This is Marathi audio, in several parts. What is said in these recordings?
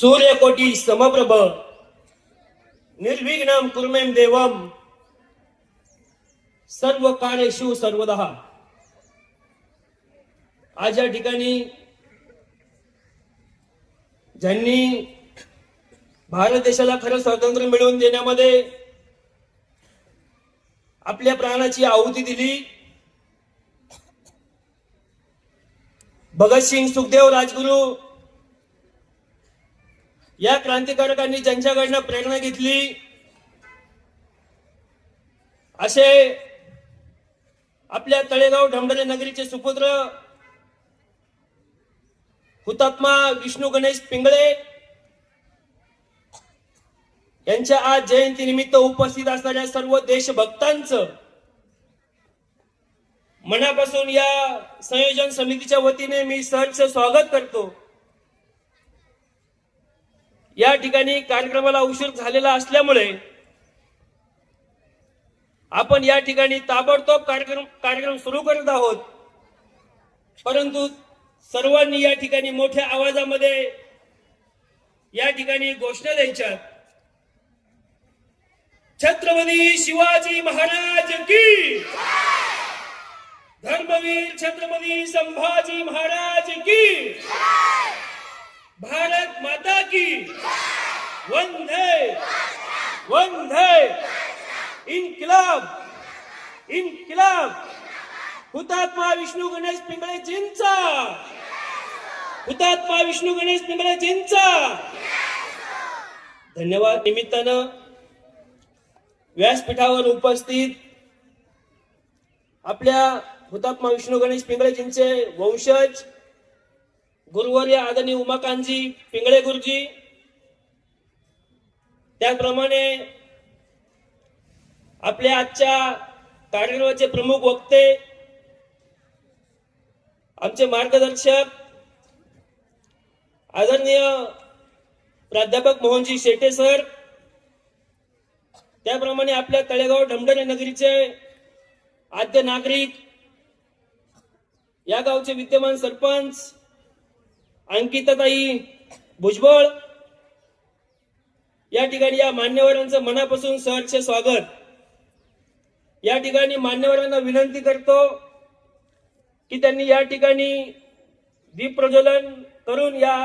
सूर्यकोटी समप्रभ निर्विघ्नम कुर्मेम देवम सर्व कार्यशु सर्वदा. आज या ठिकाणी ज्यांनी भारत देशाला खरं स्वातंत्र्य मिळवून देण्यामध्ये आपल्या प्राणाची आहुती दिली भगतसिंग सुखदेव राजगुरू या क्रांतिकारकांनी ज्यांच्याकडनं प्रेरणा घेतली असे आपल्या तळेगाव ढमढरे नगरीचे सुपुत्र हुतात्मा विष्णू गणेश पिंगळे यांच्या आज जयंती निमित्त उपस्थित असणाऱ्या सर्व देशभक्तांचं मनापासून या संयोजन समितीच्या वतीने मी सहर्ष स्वागत करतो. या ठिकाणी कार्यक्रमाला उशीर झालेला असल्यामुळे आपण या ठिकाणी ताबडतोब कार्यक्रम कार्यक्रम सुरू करत आहोत. परंतु सर्वांनी या ठिकाणी मोठ्या आवाजामध्ये या ठिकाणी घोषणा द्यायच्या. छत्रपती शिवाजी महाराज की धर्मवीर छत्रपती संभाजी महाराज की भारत माता की। वंदे। वंदे। इनकलाब। इनकलाब। हुतात्मा विष्णू गणेश पिंगळेजींचा हुतात्मा विष्णू गणेश पिंगळेजींचा धन्यवाद निमित्तानं व्यासपीठावर उपस्थित आपल्या हुतात्मा विष्णू गणेश पिंगळेजींचे वंशज गुरुवर्य आदरणीय उमाकांतजी पिंगळे गुरुजी. त्याचप्रमाणे आपल्या आजच्या कार्यक्रमाचे प्रमुख वक्ते आमचे मार्गदर्शक आदरणीय प्राध्यापक मोहनजी शेटे सर त्याप्रमाणे आपल्या तळेगाव ढमढरे नगरीचे आद्य नागरिक या गावचे विद्यमान सरपंच अंकिताताई भुजबळ. या ठिकाणी या मान्यवरांचं मनापासून सहर्ष स्वागत. या ठिकाणी मान्यवरांना विनंती करतो की त्यांनी या ठिकाणी दीप प्रज्वलन करून या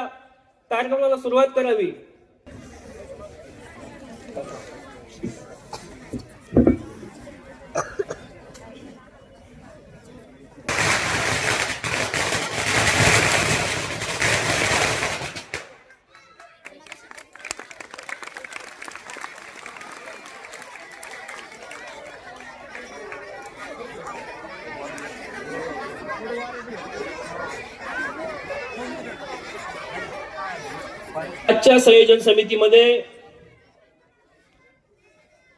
कार्यक्रमाला सुरुवात करावी आजच्या संयोजन समितीमध्ये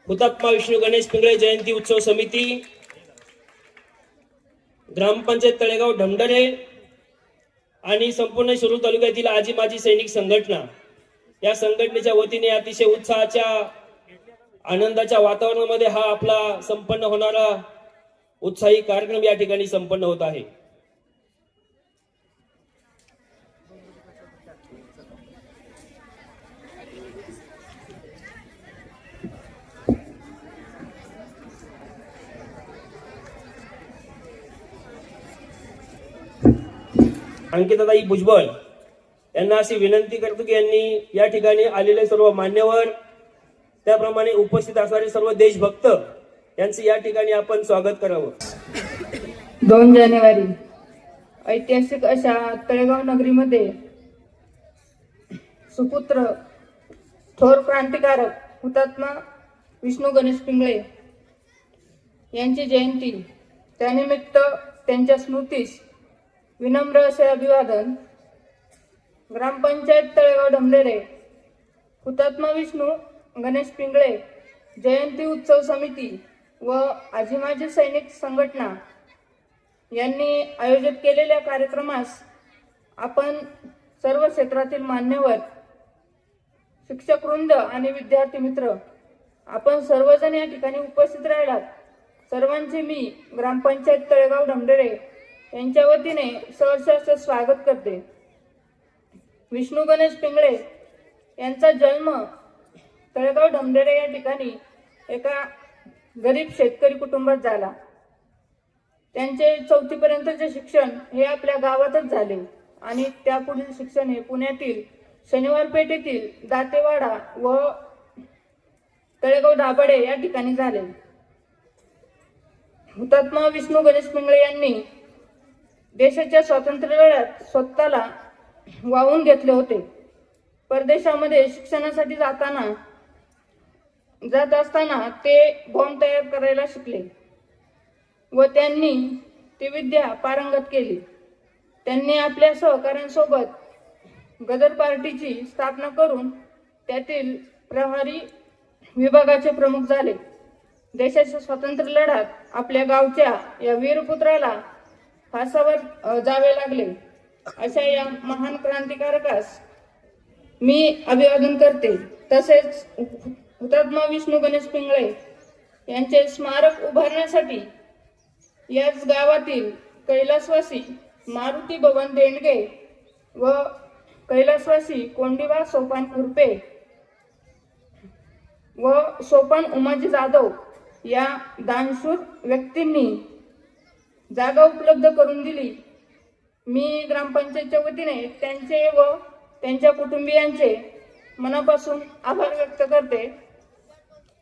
हुतात्मा विष्णू गणेश पिंगळे जयंती उत्सव समिती ग्रामपंचायत तळेगाव ढमढरे आणि संपूर्ण शिरूर तालुक्यातील आजी माजी सैनिक संघटना या संघटनेच्या वतीने अतिशय उत्साहाच्या आनंदाच्या वातावरणामध्ये हा आपला संपन्न होणारा उत्साही कार्यक्रम या ठिकाणी संपन्न होत आहे. अंकिताताई भुजबळ यांना अशी विनंती करतो की यांनी या ठिकाणी आलेले सर्व मान्यवर त्याप्रमाणे उपस्थित असणारे सर्व देशभक्त यांचं या ठिकाणी आपण स्वागत करावं. दोन जानेवारी ऐतिहासिक अशा तळेगाव नगरीमध्ये सुपुत्र थोर क्रांतिकारक हुतात्मा विष्णू गणेश पिंगळे यांची जयंती त्यानिमित्त त्यांच्या स्मृतीस विनम्र असे अभिवादन. ग्रामपंचायत तळेगाव डमलेरे हुतात्मा विष्णू गणेश पिंगळे जयंती उत्सव समिती व आजीमाजी सैनिक संघटना यांनी आयोजित केलेल्या कार्यक्रमास आपण सर्व क्षेत्रातील मान्यवर शिक्षकवृंद आणि विद्यार्थी मित्र आपण सर्वजण या ठिकाणी उपस्थित राहिलात. सर्वांचे मी ग्रामपंचायत तळेगाव ढमढेरे यांच्या वतीने सहर्ष स्वागत करते. विष्णू गणेश पिंगळे यांचा जन्म तळेगाव ढमढेरे या ठिकाणी एका गरीब शेतकरी कुटुंबात झाला. त्यांचे चौथीपर्यंतचे शिक्षण हे आपल्या गावातच झाले आणि त्यापुढील शिक्षण हे पुण्यातील शनिवार पेठेतील दातेवाडा व तळेगाव दाभाडे या ठिकाणी झाले. हुतात्मा विष्णू गणेश पिंगळे यांनी देशाच्या स्वातंत्र्य लढ्यात स्वतःला वाहून घेतले होते. परदेशामध्ये शिक्षणासाठी जाताना जात असताना ते बॉम्ब तयार करायला शिकले व त्यांनी ती विद्या पारंगत केली. त्यांनी आपल्या सहकाऱ्यांसोबत गदर पार्टीची स्थापना करून त्यातील प्रभारी विभागाचे प्रमुख झाले. देशाच्या स्वातंत्र्य लढ्यात आपल्या गावच्या या वीरपुत्राला फासावर जावे लागले. अशा या महान क्रांतिकारकास मी अभिवादन करते. तसेच हुतात्मा विष्णू गणेश पिंगळे यांचे स्मारक उभारण्यासाठी याच गावातील कैलासवासी मारुती भवन देंडगे व कैलासवासी कोंडिवा सोपान कुर्पे व सोपान उमाजी जाधव या दानशूर व्यक्तींनी जागा उपलब्ध करून दिली. मी ग्रामपंचायतच्या वतीने त्यांचे व त्यांच्या कुटुंबियांचे मनापासून आभार व्यक्त करते.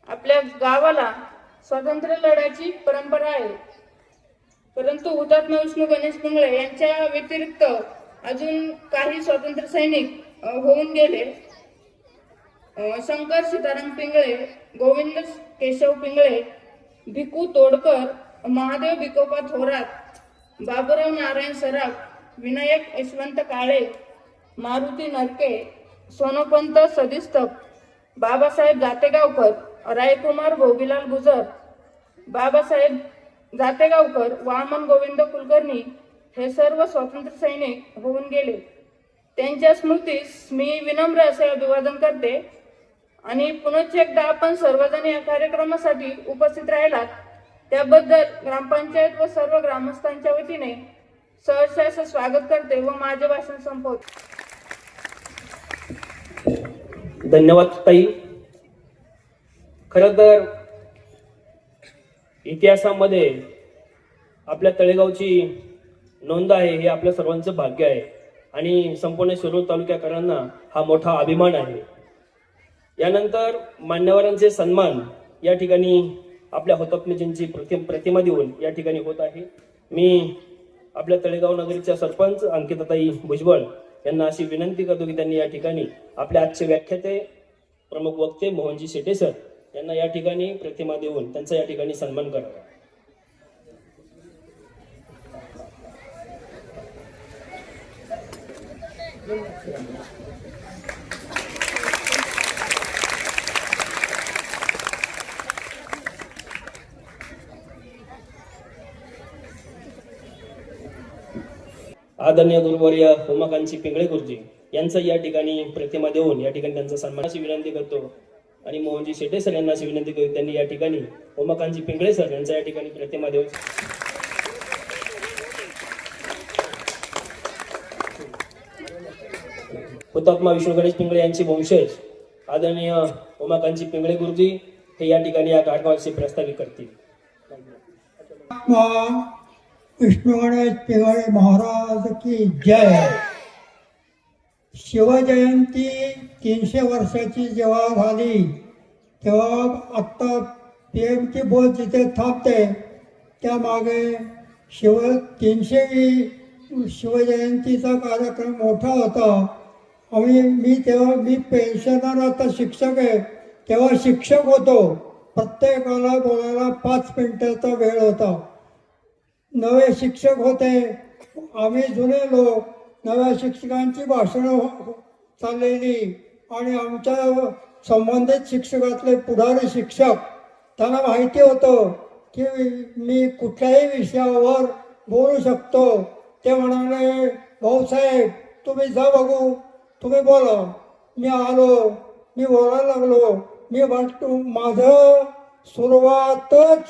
आपल्या गावाला स्वातंत्र्य लढ्याची परंपरा आहे. परंतु हुतात्मा विष्णू गणेश पिंगळे यांच्या व्यतिरिक्त अजून काही स्वातंत्र्य सैनिक होऊन गेले. शंकर सीताराम पिंगळे गोविंद केशव पिंगळे भिकू तोडकर महादेव भिकोबा थोरात बाबुराव नारायण सराफ विनायक यशवंत काळे मारुती नरके सोनोपंत सदिस्तप बाबासाहेब जातेगावकर रायकुमार भोगीलाल गुजर बाबासाहेब जातेगावकर वामन गोविंद कुलकर्णी हे सर्व स्वातंत्र्य सैनिक होऊन गेले. त्यांच्या स्मृतीस मी विनम्र असे अभिवादन करते आणि पुनश्च एकदा आपण सर्वजण या कार्यक्रमासाठी उपस्थित राहिलात. त्याबद्दल ग्रामपंचायत व सर्व ग्रामस्थांच्या वतीने सहर्ष असं स्वागत करते व माझे भाषण संपवते. धन्यवाद ताई. खर तर इतिहासामध्ये आपल्या तळेगावची नोंद आहे हे आपल्या सर्वांचं भाग्य आहे. आणि संपूर्ण शिरूर तालुक्याकरांना हा मोठा अभिमान आहे. यानंतर मान्यवरांचे सन्मान या ठिकाणी आपल्या हुतात्मेजींची प्रति प्रतिमा देऊन या ठिकाणी होत आहे. मी आपल्या तळेगाव नगरीच्या सरपंच अंकिताताई भुजबळ यांना अशी विनंती करतो की त्यांनी या ठिकाणी आपल्या आजचे व्याख्याते प्रमुख वक्ते मोहनजी शेटे सर यांना या ठिकाणी प्रतिमा देऊन त्यांचा या ठिकाणी सन्मान करावा आदरणीय गुरुवर्य होमाकांची पिंगळे गुरुजी यांचा या ठिकाणी प्रतिमा देऊन या ठिकाणी त्यांचा सन्मानाची विनंती करतो. आणि मोहनजी शेटे सर यांना अशी विनंती करतो त्यांनी या ठिकाणी होमाकांची पिंगळे सर यांचा या ठिकाणी प्रतिमा देऊन हुतात्मा विष्णू गणेश पिंगळे यांचे वंशज आदरणीय उमाकांची पिंगळे गुरुजी हे या ठिकाणी या कार्यक्रमाचे प्रस्तावित करतील. विष्णू गणेश पिंगळे महाराज की जय. शिवजयंती तीनशे वर्षाची जेव्हा झाली तेव्हा आत्ता पी एमची बोल जिथे थांबते त्यामागे शिव तीनशेवी शिवजयंतीचा कार्यक्रम मोठा होता. आम्ही मी तेव्हा मी पेन्शनर आता शिक्षक आहे तेव्हा शिक्षक होतो. प्रत्येकाला बोलायला पाच मिनिटाचा वेळ होता. नवे शिक्षक होते. आम्ही जुने लोक नव्या शिक्षकांची भाषणं हो, हो, चाललेली. आणि आमच्या संबंधित शिक्षकातले पुढारी शिक्षक त्यांना माहिती होतं की मी कुठल्याही विषयावर बोलू शकतो. ते म्हणाले भाऊसाहेब तुम्ही जा बघू. तुम्ही बोला. मी आलो. मी बोलायला लागलो. मी म्हणतो माझं सुरुवातच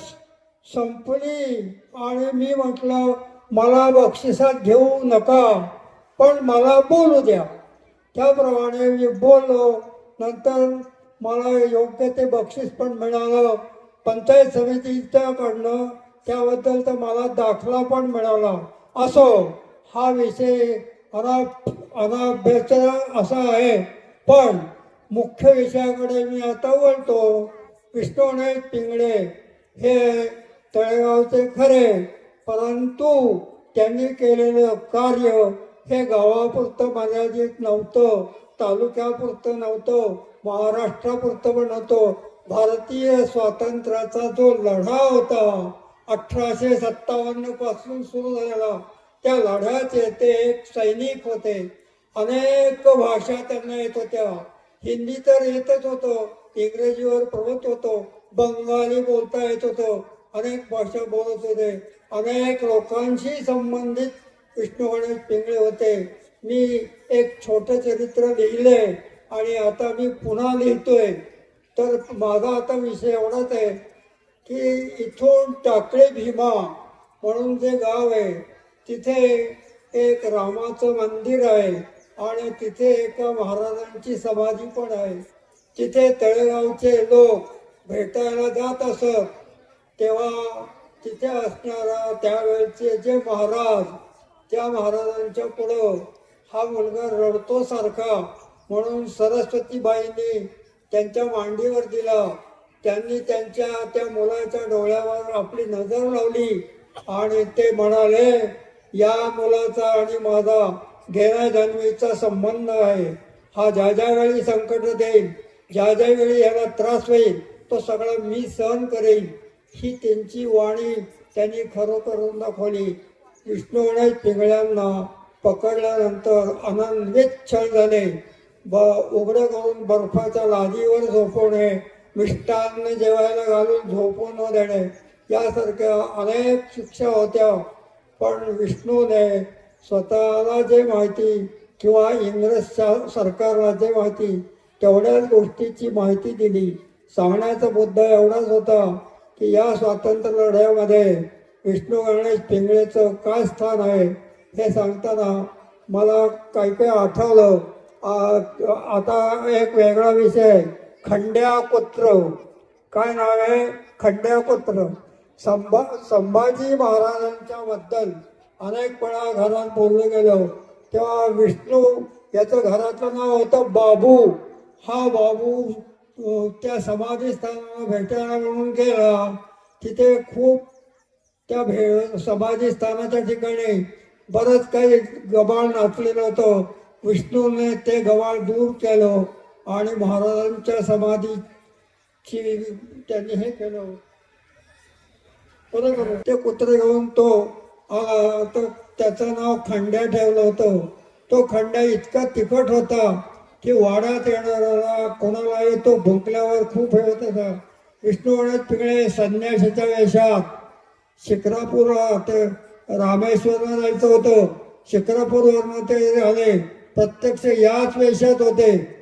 संपली. आणि मी म्हटलं मला बक्षिसात घेऊ नका पण मला बोलू द्या. त्याप्रमाणे मी बोललो. नंतर मला योग्य ते बक्षीस पण मिळालं. पंचायत समितीच्याकडनं त्याबद्दल तर मला दाखला पण मिळाला. असो हा विषय अना अनाभ्यास असा आहे. पण मुख्य विषयाकडे मी आता वळतो. विष्णू पिंगळे हे तळेगावचे खरे परंतु त्यांनी केलेलं कार्य हे गावापुरतं मर्यादित नव्हतं तालुक्यापुरतं नव्हतं महाराष्ट्रापुरतं पण नव्हतं. भारतीय स्वातंत्र्याचा जो लढा होता अठराशे सत्तावन्नपासून सुरू झालेला त्या लढ्याचे ते एक सैनिक होते. अनेक भाषा त्यांना येत होत्या. हिंदी तर येतच होतं इंग्रजीवर प्रभुत्व होतो बंगाली बोलता येत होतं. अनेक भाषा बोलत होते. अनेक लोकांशी संबंधित विष्णू गणेश पिंगळे होते. मी एक छोटं चरित्र लिहिले आणि आता मी पुन्हा लिहितोय. तर माझा आता विषय एवढाच आहे की इथून टाकळे भीमा म्हणून जे गाव आहे तिथे एक रामाचं मंदिर आहे आणि तिथे एका महाराजांची समाधी पण आहे. तिथे तळेगावचे लोक भेटायला जात असत. तेव्हा तिथे असणारा त्यावेळचे जे महाराज त्या महाराजांच्या पुढं हा मुलगा रडतो सारखा. म्हणून सरस्वतीबाईंनी त्यांच्या मांडीवर दिला. त्यांनी त्यांच्या त्या मुलाच्या डोळ्यावर आपली नजर लावली आणि ते म्हणाले या मुलाचा आणि माझा घेण्या जन्मीचा संबंध आहे. हा ज्या ज्या वेळी संकट देईल ज्या ज्या वेळी याला त्रास होईल तो सगळा मी सहन करेन. ही त्यांची वाणी त्यांनी खरं करून दाखवली. विष्णूने पिंगळ्यांना पकडल्यानंतर अनन्वित झाले. ब उघडं करून बर्फाच्या लादीवर झोपवणे मिष्टान्न जेवायला घालून झोपू न देणे यासारख्या अनेक शिक्षा होत्या. पण विष्णूने स्वतःला जे माहिती किंवा इंग्रज सरकारला जे माहिती तेवढ्याच गोष्टीची माहिती दिली. सांगण्याचा मुद्दा एवढाच होता की या स्वातंत्र्य लढ्यामध्ये विष्णू गणेश पिंगळेचं काय स्थान आहे हे सांगताना मला काही काही आठवलं. आता एक वेगळा विषय आहे. काय नाव आहे? खंड्याकुत्र. संभा संभाजी महाराजांच्या बद्दल अनेक वेळा घरात बोललं गेलं. तेव्हा विष्णू याचं घराचं नाव होतं बाबू. हा बाबू त्या समाधीस्थानाला भेटायला म्हणून गेला. तिथे खूप त्या भे समाधी स्थानाच्या ठिकाणी बरंच काही गबाळ नाचलेलं होतं. विष्णूने ते गबाळ दूर केलं आणि महाराजांच्या समाधीची त्यांनी हे केलं. बरोबर. ते कुत्रे घेऊन तो तर त्याचं नाव खंड्या ठेवलं होतं. तो खंड्या इतका तिखट होता. की वाड्यात येणाराला कोणालाही तो भुंकल्यावर खूप हे होत होता विष्णू गणेश पिंगळे संन्यासाच्या वेशात शिखरापूरला ते रामेश्वरला जायचं होतं. शिखरापूरवरनं ते आले प्रत्यक्ष याच वेशात होते.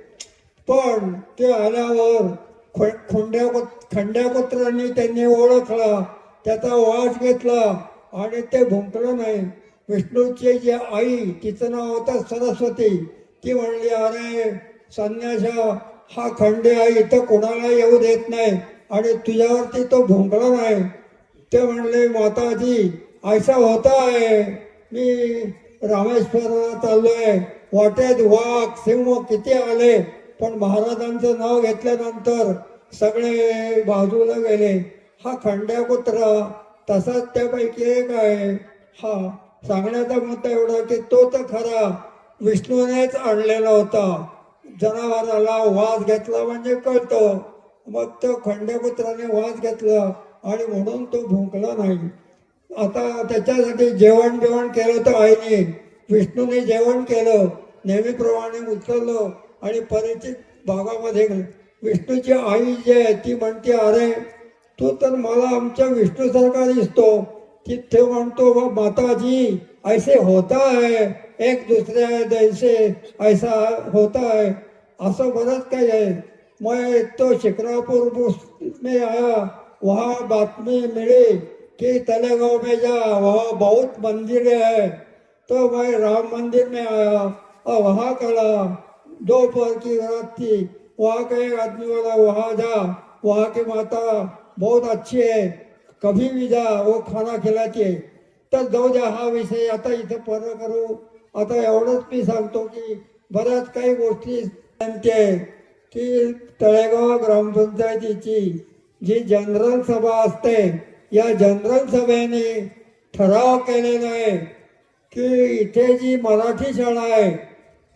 पण ते आल्यावर ख- खोंड्या खंड्याकोत्रांनी त्यांनी ओळखला. त्याचा वास घेतला आणि ते भुंकलं नाही. विष्णूची जी आई तिचं नाव होतं सरस्वती. ती म्हणली अरे संन्यासा हा खंडे आहे इथं कोणाला येऊ देत नाही आणि तुझ्यावरती तो भोंगला नाही. ते म्हणले माताजी ऐसा होता आहे. मी रामेश्वरवर चाललो आहे वाटेत वाघ सिंह किती आले पण महाराजांचं नाव घेतल्यानंतर सगळे बाजूला गेले. हा खंड्या कुत्रा तसाच त्यापैकी एक आहे. हा सांगण्याचा मुद्दा एवढा की तो तर खरा विष्णूनेच आणलेला होता. जनावराला वास घेतला म्हणजे कळतं. मग तो खंडेपुत्राने वास घेतला आणि म्हणून तो भुंकला नाही. आता त्याच्यासाठी जेवण बिवण केलं तर आईने. विष्णूने जेवण केलं. नेहमीप्रमाणे उचललं आणि परिचित भागामध्ये गेलं. विष्णूची आई जी आहे ती म्हणते अरे तू तर मला आमच्या विष्णूसारखा दिसतो. तिथे म्हणतो "वा माताजी ऐसे होता है, एक दुसऱ्या जैसे ऐसा होता है। असं बरंच काही मैं तो शिक्रापुर में आया, वहाँ बातमी मिली कि तलेगांव में जा, वहाँ बहुत मंदिर है। तो मैं राम मंदिर में आया और वहाँ कला, दोपहर की रात थी। वहाँ का एक आदमी बोला, वहाँ जा, वहाँ की माता बहुत अच्छी है। कभी भी जा, वो खाना खिलाती आहे तर जाऊ द्या हा विषय आता इथं पूर्ण करू. आता एवढंच मी सांगतो की बऱ्याच काही गोष्टी सांगते आहे की तळेगाव ग्रामपंचायतीची जी जनरल सभा असते या जनरल सभेने ठराव केलेला आहे की इथे जी मराठी शाळा आहे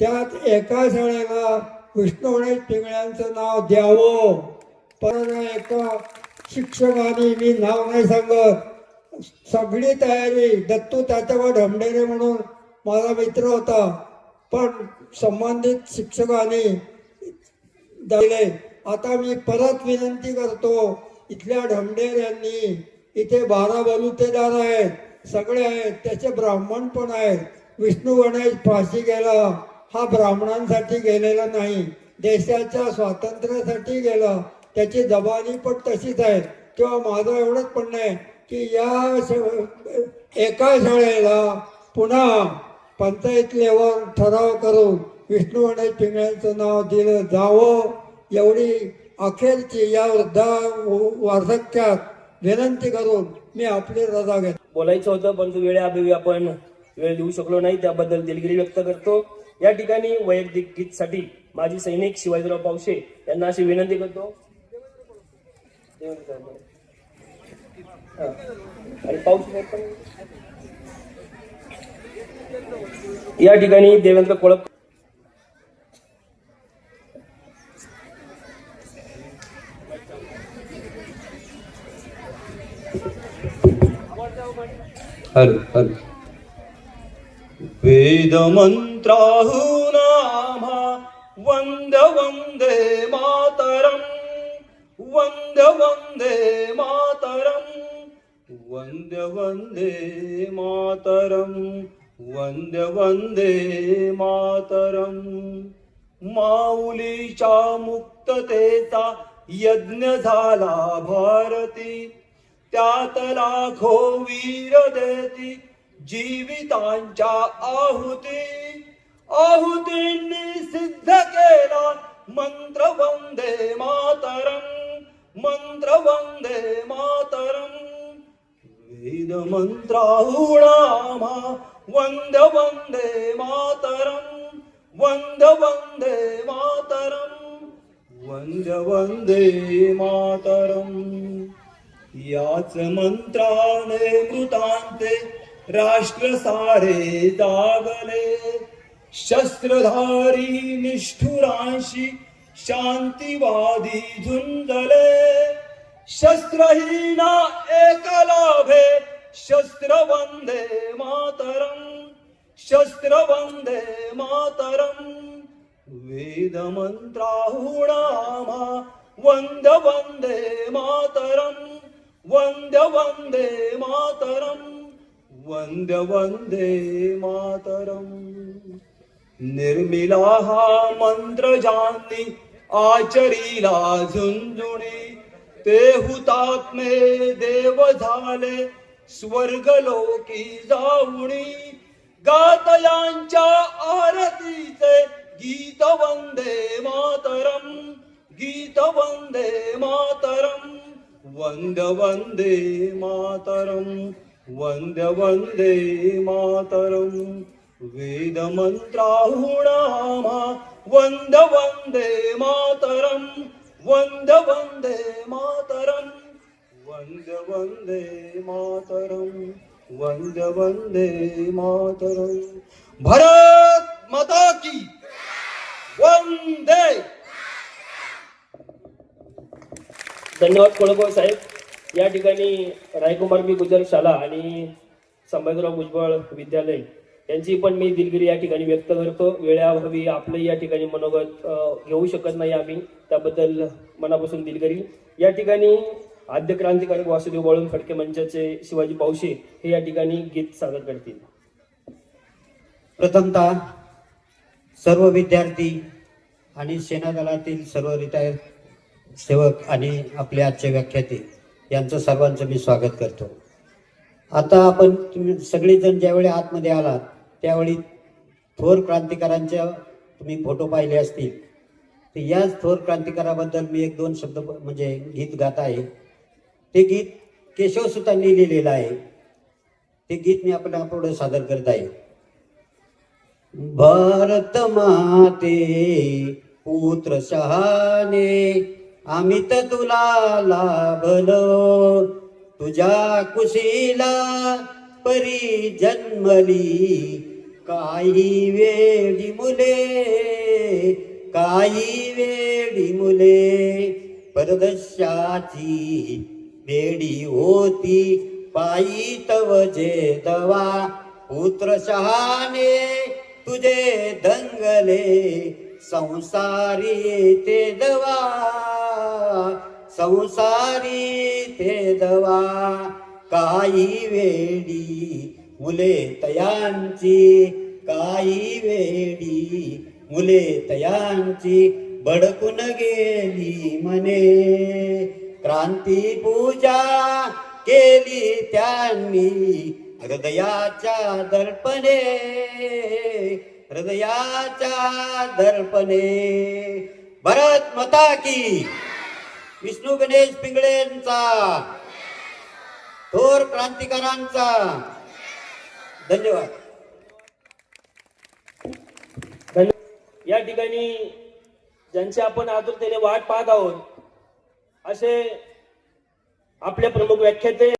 त्यात एका शाळेला विष्णू पिंगळ्यांचं नाव द्यावं. पण एका शिक्षकाने मी नाव नाही सांगत. सगळी तयारी दत्तू त्याच्यावर ढमढेरे म्हणून माझा मित्र होता. पण संबंधित शिक्षकाने दिले आता मी परत विनंती करतो इथल्या ढमढेर यांनी इथे बारा बलुतेदार आहेत सगळे आहेत त्याचे ब्राह्मण पण आहेत. विष्णू गणेश फाशी गेला हा ब्राह्मणांसाठी गेलेला नाही. देशाच्या स्वातंत्र्यासाठी गेला. त्याची जबानी पण तशीच आहे. किंवा माझं एवढंच म्हणणं आहे की या एका शाळेला पुन्हा पंचायत लेवल ठराव करून विष्णू गणेश पिंगळ्यांचं नाव दिलं जावं एवढी अखेरची या वृद्धा वार्धक्यात विनंती करून मी आपली रजा घेतो. बोलायचं होतं परंतु वेळेअभावी आपण वेळ देऊ शकलो नाही त्याबद्दल दिलगिरी व्यक्त करतो. या ठिकाणी वैयक्तिक गीतसाठी माजी सैनिक शिवाजीराव पावशे यांना अशी विनंती करतो. आणि पाऊस या ठिकाणी देवेंद्र कोळप हर हर. वेदमन्त्राहुनामा वन्द वन्दे मातरम् वन्द वन्दे मातरम्. वन्द वन्दे मातरम् वन्द वन्दे मातरम्। माऊलीच्या मुक्ततेचा यज्ञ झाला भारती त्यात लाखो वीर देती जीवितांच्या आहुती। आहुतींनी सिद्ध केला मंत्र वंदे मातरम मंत्र वंदे मातरम। वेद मंत्राहुणामा वंद वंदे मातरम वंद वंदे मातरम वंद वंदे मातरम याच मंत्राने मृतांते राष्ट्र सारे जागले शस्त्रधारी निष्ठुरांशी शांतिवादी झुंजले शस्त्रहीना एकलाभे शस्त्र वंदे मातरम शस्त्र वंदे मातरम। वेदमन्त्राहुणामा वंद वंदे मातरम वंद वंदे मातरम वंद वंदे मातरम। निर्मिला हा मंत्र जानी आचरीला झुंजुणी ते हुतात्मे देव झाले स्वर्गलोकी जाऊणी गातयांच्या आरतीचे गीत वंदे मातरम गीत वंदे मातरम वंद वंदे मातरम वंद वंदे मातरम. वेद मंत्राहुणामा वंद वंदे मातरम वंद वंदे मातरम। वंद वंदे मातरम। वंद वंदे मातरम। भारत माता की। वंदे। धन्यवाद कोळगाव साहेब. या ठिकाणी रायकुमार बी गुजर शाला आणि संभाजीराव भुजबळ विद्यालय यांची पण मी दिलगिरी या ठिकाणी व्यक्त करतो. वेळाभावी आपलं या ठिकाणी मनोगत घेऊ शकत नाही आम्ही. त्याबद्दल मनापासून दिलगिरी. या ठिकाणी आद्य क्रांतिकारक वासुदेव बळून फडके मंचाचे शिवाजी पावशे हे या ठिकाणी गीत सादर करतील. प्रथमतः सर्व विद्यार्थी आणि सेना दलातील सर्व रिटायर सेवक आणि आपले आजचे व्याख्याते यांचं सर्वांचं मी स्वागत करतो. आता आपण तुम्ही सगळेजण ज्यावेळी आतमध्ये आलात त्यावेळी थोर क्रांतिकारांच्या तुम्ही फोटो पाहिले असतील. तर याच थोर क्रांतिकाराबद्दल मी एक दोन शब्द म्हणजे गीत गात आहे. ते गीत केशवसुतांनी लिहिलेलं आहे. ते गीत मी आपण पुढे सादर करत आहे. भारत माते पुत्र शहाने आम्ही तर तुला लाभलो. तुझ्या कुशीला परी जन्मली. काही वेळी मुले काही वेळी मुले. परदशाची बेडी होती पायी तव जे दवा पुत्र शहाने तुझे दंगले. संसारी ते दवा संसारी ते दवा. काही वेडी मुले तयांची काही वेडी मुले तयांची भडकून गेली मने क्रांती पूजा केली त्यांनी हृदयाच्या दर्पणे हृदयाच्या दर्पणे भरत मता की विष्णू गणेश पिंगळेंचा थोर क्रांतिकारांचा. धन्यवाद. धन्यवाद या ठिकाणी ज्यांची आपण आतुरतेने वाट पाहत आहोत असे आपले प्रमुख व्याख्याते